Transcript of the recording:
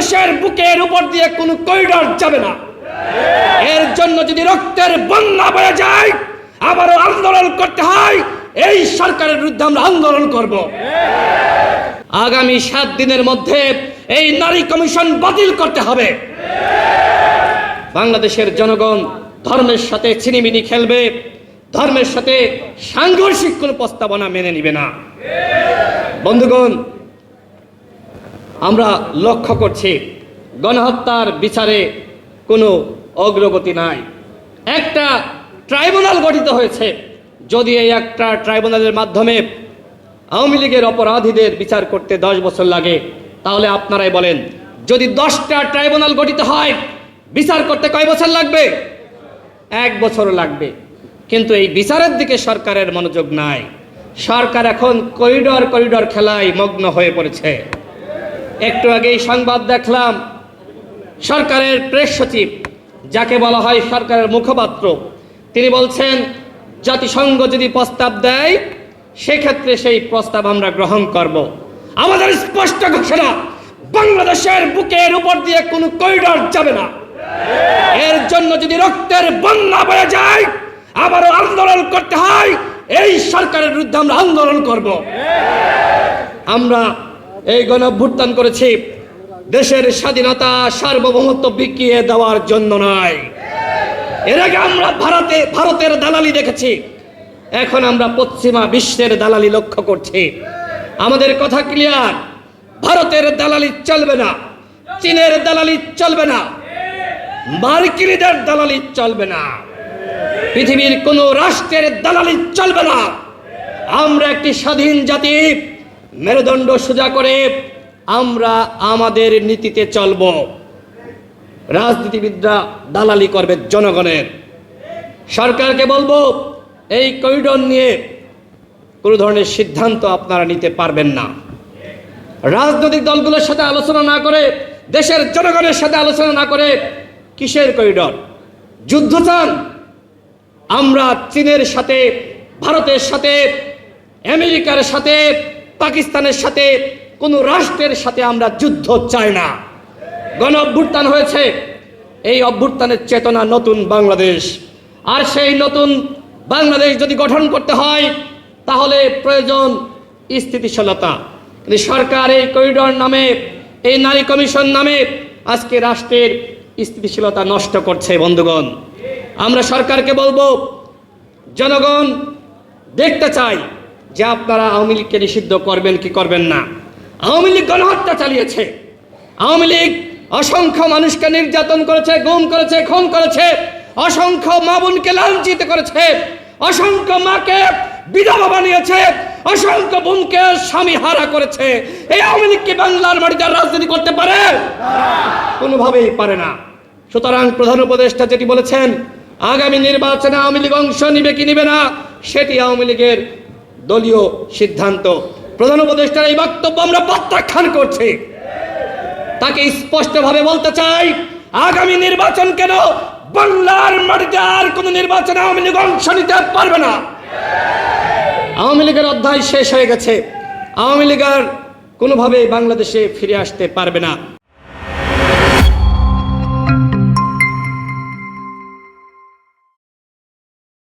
বাংলাদেশের বুকের উপর দিয়ে কোনো করিডর যাবে না। এর জন্য যদি রক্তের বন্যা বয়ে যায়, আবারও আন্দোলন করতে হয়, এই সরকারের বিরুদ্ধে আমরা আন্দোলন করব। আগামী সাত দিনের মধ্যে এই নারী কমিশন বাতিল করতে হবে। বাংলাদেশের জনগণ ধর্মের সাথে ছিনিমিনি খেলবে, ধর্মের সাথে সাংঘর্ষিক কোনো প্রস্তাবনা মেনে নিবে না। বন্ধুগণ আমরা লক্ষ্য করছি, গণহত্যার বিচারে কোনো অগ্রগতি নাই। একটা ট্রাইব্যুনাল গঠিত হয়েছে, যদি এই একটা ট্রাইব্যুনালের মাধ্যমে আওয়ামী লীগের অপরাধীদের বিচার করতে দশ বছর লাগে, তাহলে আপনারাই বলেন, যদি দশটা ট্রাইব্যুনাল গঠিত হয়, বিচার করতে কয় বছর লাগবে? এক বছর লাগবে। কিন্তু এই বিচারের দিকে সরকারের মনোযোগ নাই। সরকার এখন করিডর করিডর খেলায় মগ্ন হয়ে পড়েছে। একটু আগেই সংবাদ দেখলাম, সরকারের প্রেস সচিব, যাকে বলা হয় সরকারের মুখপাত্র, তিনি বলছেন, জাতিসংঘ যদি প্রস্তাব দেয়, সেক্ষেত্রে সেই প্রস্তাব আমরা গ্রহণ করব। আমাদের স্পষ্ট ঘোষণা, বাংলাদেশের বুকের উপর দিয়ে কোনো করিডর যাবে না। এর জন্য যদি রক্তের বন্যা বয়ে যায়, আবারও আন্দোলন করতে হয়, এই সরকারের বিরুদ্ধে আমরা আন্দোলন করব। আমরা এই গণভ্যুত্থান করেছি। দেশের স্বাধীনতা সার্বভৌমত্ব বিকিয়ে দেওয়ার জন্য নয়। এর আগে আমরা ভারতে, ভারতের দালালি দেখেছি। এখন আমরা পশ্চিমা বিশ্বের দালালি লক্ষ্য করছি। আমাদের কথা ক্লিয়ার? ভারতের দালালি চলবে না। চীনের দালালি চলবে না। মার্কিনীদের দালালি চলবে না। পৃথিবীর কোন রাষ্ট্রের দালালি চলবে না। আমরা একটি স্বাধীন জাতি। মেরুদণ্ড সোজা করে আমরা আমাদের নীতিতে চলব। রাজনীতিবিদরা দালালি করবে জনগণের। সরকারকে বলব, এই করিডোর নিয়ে কোনো ধরনের সিদ্ধান্ত আপনারা নিতে পারবেন না। রাজনৈতিক দলগুলোর সাথে আলোচনা না করে, দেশের জনগণের সাথে আলোচনা না করে কিসের করিডর? যুদ্ধ চান? আমরা চীনের সাথে, ভারতের সাথে, আমেরিকার সাথে পাকিস্তানের সাথে, কোনো রাষ্ট্রের সাথে আমরা যুদ্ধ চাই না। গণ অভ্যুত্থান হয়েছে, এই অভ্যুত্থানের চেতনা নতুন বাংলাদেশ। আর সেই নতুন বাংলাদেশ যদি গঠন করতে হয়, তাহলে প্রয়োজন স্থিতিশীলতা। সরকার এই করিডর নামে, এই নারী কমিশন নামে আজকে রাষ্ট্রের স্থিতিশীলতা নষ্ট করছে বন্ধুগণ। আমরা সরকারকে বলব, জনগণ, দেখতে চাই। যে আপনারা আওয়ামী লীগকে নিষিদ্ধ করবেন কি করবেন না? আওয়ামী লীগ গণহত্যা চালিয়েছে। আওয়ামী লীগ অসংখ্য মানুষকে নির্যাতন করেছে, গুম করেছে, খুন করেছে, অসংখ্য মা বোনকে লাঞ্ছিত করেছে, অসংখ্য মাকে বিধবা বানিয়েছে, অসংখ্য বোনকে স্বামী হারা করেছে। এই আওয়ামী লীগ কি বাংলার মাটিতে রাজনীতি করতে পারে? কোনোভাবেই পারে না। সুতরাং প্রধান উপদেষ্টা যেটি বলেছেন, আগামী নির্বাচনে আওয়ামী লীগ অংশ নিবে কি নিবে না, সেটি আওয়ামী লীগের দলীয় সিদ্ধান্ত। প্রধান উপদেষ্টার এই বক্তব্য আমরা প্রত্যাখ্যান করছি। তাকে স্পষ্টভাবে বলতে চাই, আগামী নির্বাচন কেন বাংলার মাটিতে আর কোন নির্বাচনে আওয়ামী লীগ অংশ নিতে পারবে না? আওয়ামী লীগের অধ্যায় শেষ হয়ে গেছে। আওয়ামী লীগ আর কোনোভাবেই বাংলাদেশে ফিরে আসতে পারবে না।